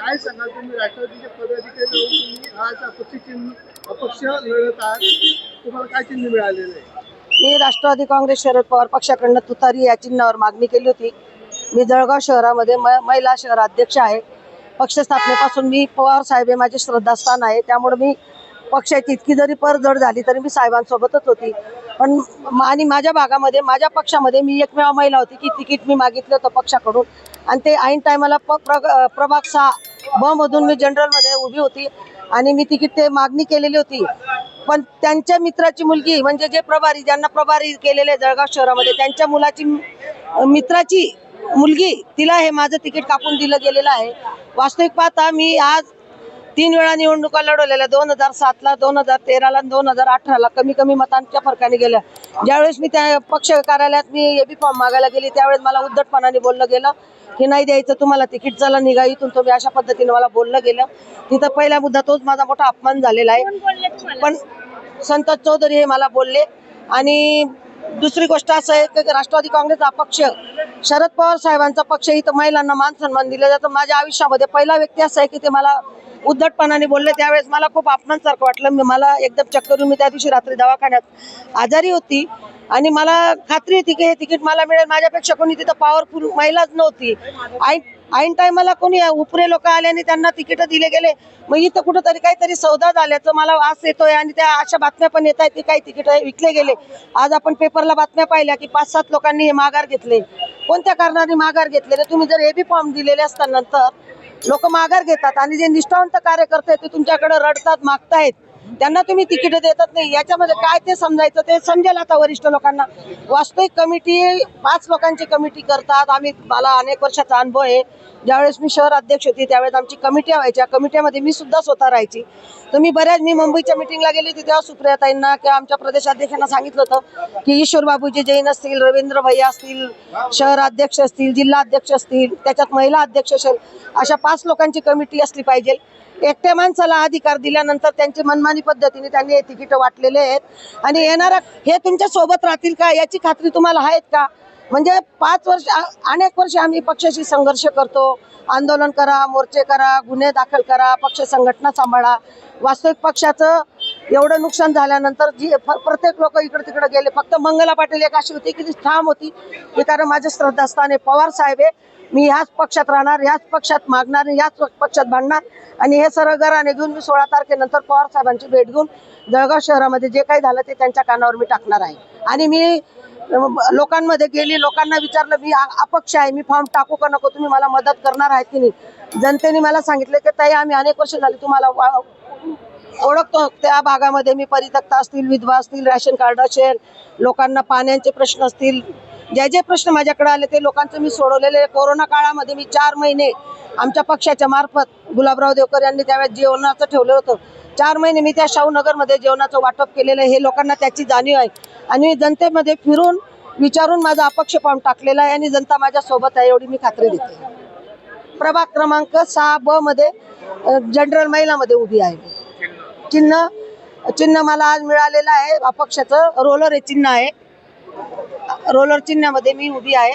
काय सांगाल तुम्ही? राष्ट्रवादीचे पदाधिकारी राहून तुम्ही आज अपक्ष चिन्ह अपक्ष लढत आहात. तुम्हाला काय चिन्ह मिळालेलं आहे? मी राष्ट्रवादी काँग्रेस शरद पवार पक्षाकडनं तुतारी या चिन्हावर मागणी केली होती. मी जळगाव शहरामध्ये म महिला शहर अध्यक्ष आहे. पक्ष स्थापनेपासून मी पवार साहेब हे माझे श्रद्धास्थान आहे. त्यामुळे मी पक्षाची इतकी जरी परजड झाली तरी मी साहेबांसोबतच होती. पण आणि माझ्या भागामध्ये माझ्या पक्षामध्ये मी एकमेव महिला होती की तिकीट मी मागितलं होतं पक्षाकडून. आणि ते ऐन टायमाला प प्रग प्रभाग सहा ब मधून मी जनरलमध्ये उभी होती आणि मी तिकीट ते मागणी केलेली होती. पण त्यांच्या मित्राची मुलगी म्हणजे जे प्रभारी ज्यांना प्रभारी केलेले जळगाव शहरामध्ये त्यांच्या मुलाची मित्राची मुलगी तिला हे माझं तिकीट कापून दिलं गेलेलं आहे. वास्तविक पाहता मी आज तीन वेळा निवडणुका लढवलेल्या दोन हजार सातला दोन हजार तेराला दोन हजार अठराला कमी कमी मतांच्या फरकाने गेल्या. ज्यावेळेस मी त्या पक्ष कार्यालयात मी एबी फॉर्म मागायला गेली त्यावेळेस मला उद्धटपणाने बोललं गेलं की नाही द्यायचं तुम्हाला तिकीट चला निघा इथून तुम्ही अशा पद्धतीने मला बोललं गेलं. तिथं पहिला मुद्दा तोच माझा मोठा अपमान झालेला आहे. पण संतोष चौधरी हे मला बोलले आणि दुसरी गोष्ट असं आहे की राष्ट्रवादी काँग्रेसचा पक्ष शरद पवार साहेबांचा पक्ष इथं महिलांना मान सन्मान दिला जातो. माझ्या आयुष्यामध्ये पहिला व्यक्ती असा आहे की ते मला उद्धटपणाने बोलले. त्यावेळेस मला खूप अपमानसारखं वाटलं. मी मला एकदम चक्कर मी त्या दिवशी रात्री दवाखान्यात आजारी होती. आणि मला खात्री होती की हे तिकीट मला मिळेल. माझ्यापेक्षा कोणी तिथं पॉवरफुल महिलाच नव्हती. आणि ऐन टायमाला कोणी उपरे लोक आले आणि त्यांना तिकीट दिले गेले मग इथं कुठंतरी काहीतरी सौदा झाल्याचं मला वास येतोय आणि त्या अशा बातम्या पण येत आहेत की काही तिकीट विकले गेले. आज आपण पेपरला बातम्या पाहिल्या की पाच सात लोकांनी हे माघार घेतले. कोणत्या कारणाने माघार घेतलेले तुम्ही जर एबी फॉर्म दिलेले असतानंतर लोक माघार घेतात आणि जे निष्ठावंत कार्यकर्ते आहेत ते तुमच्याकडे रडतात मागतायत. त्यांना तुम्ही तिकीट देतात नाही. याच्यामध्ये काय ते समजायचं? ते समजेल आता वरिष्ठ लोकांना. वास्तविक कमिटी पाच लोकांची कमिटी करतात. आम्ही मला अनेक वर्षाचा अनुभव आहे. ज्यावेळेस मी शहर अध्यक्ष होती त्यावेळेस आमची कमिट्या व्हायच्या. कमिट्यामध्ये मी सुद्धा स्वतः राहायची. तर मी बऱ्याच मी मुंबईच्या मिटिंगला गेली होती तेव्हा सुप्रियाताईंना किंवा आमच्या प्रदेशाध्यक्षांना सांगितलं होतं की ईश्वर बाबूजी जैन असतील रवींद्र भैया असतील शहर अध्यक्ष असतील जिल्हा अध्यक्ष असतील त्याच्यात महिला अध्यक्ष असेल. अशा पाच लोकांची कमिटी असली पाहिजे. एकट्या माणसाला अधिकार दिल्यानंतर त्यांची मनमानी पद्धतीने त्यांनी हे तिकीट वाटलेले आहेत. आणि येणारा हे तुमच्यासोबत राहतील का? याची खात्री तुम्हाला आहेत का? म्हणजे पाच वर्ष अनेक वर्ष आम्ही पक्षाशी संघर्ष करतो. आंदोलन करा मोर्चे करा गुन्हे दाखल करा पक्ष संघटना सांभाळा. वास्तविक पक्षाचं एवढं नुकसान झाल्यानंतर जी फ- प्रत्येक लोक इकडे तिकडे गेले. फक्त मंगला पाटील एक अशी होती की ती ठाम होती. की कारण माझं श्रद्धास्थान आहे पवार साहेब आहे. मी ह्याच पक्षात राहणार ह्याच पक्षात मागणार ह्याच पक्षात भांडणार. आणि हे सर्व घराने घेऊन मी सोळा तारखेनंतर पवार साहेबांची भेट घेऊन जळगाव शहरामध्ये जे काही झालं ते त्यांच्या कानावर मी टाकणार आहे. आणि मी लोकांमध्ये गेली लोकांना विचारलं मी अपक्ष आहे मी फॉर्म टाकू का नको? तुम्ही मला मदत करणार आहेत की नाही? जनतेने मला सांगितलं की ताई आम्ही अनेक वर्ष झाली तुम्हाला वा- ओळखतो. त्या भागामध्ये मी परित्यक्ता असतील विधवा असतील रॅशन कार्ड असेल लोकांना पाण्याचे प्रश्न असतील जे जे प्रश्न माझ्याकडे आले ते लोकांचं मी सोडवलेले कोरोना काळामध्ये मी चार महिने आमच्या पक्षाच्या मार्फत गुलाबराव देवकर यांनी त्यावेळेस जेवणाचं ठेवलं होतं. चार महिने मी त्या शाहूनगरमध्ये जेवणाचं वाटप केलेलं आहे. हे लोकांना त्याची जाणीव आहे. आणि जनतेमध्ये फिरून विचारून माझा अपक्ष पाहून टाकलेला आहे आणि जनता माझ्या सोबत आहे एवढी मी खात्री देते. प्रभाग क्रमांक सहा ब मध्ये जनरल महिलामध्ये उभी आहे. चिन्ह चिन्ह मला आज मिळालेलं आहे. अपक्षाचं रोलर हे चिन्ह आहे. रोलर चिन्हामध्ये मी उभी आहे.